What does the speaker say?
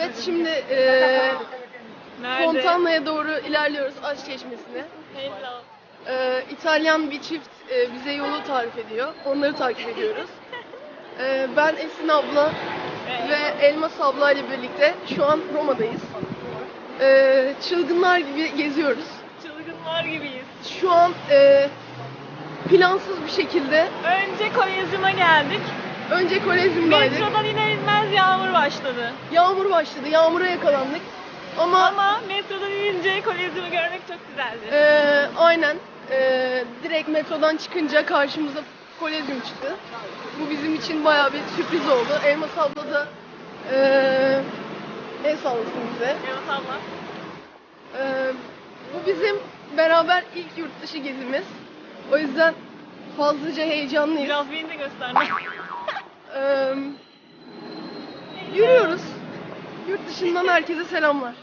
Evet şimdi Nerede? Fontana'ya doğru ilerliyoruz Aşk Çeşmesi'ne. Eee İtalyan bir çift eee, bize yolu tarif ediyor. Onları takip ediyoruz. Eee, ben Esin abla ve Elmas abla ile birlikte şu an Roma'dayız. Eee, çılgınlar gibi geziyoruz. Çılgınlar gibiyiz. Şu an eee, plansız bir şekilde Önce Kolezyum'a geldik. önce Kolezyum'daydık. Metrodan iner inmez başladı. Yağmur başladı. Yağmura yakalandık. Ama Ama metrodan inince Kolezyum'u görmek çok güzeldi. Ee, aynen. Ee, direkt metrodan çıkınca karşımıza kolezyum çıktı. Bu bizim için bayağı bir sürpriz oldu. Elmas abla da ee, el sallasın bize. Evet abla. Ee, bu bizim beraber ilk yurt dışı gezimiz. O yüzden fazlaca heyecanlıyız. Biraz beni de gösterdi. Ee, yürüyoruz. Yurt dışından herkese selamlar.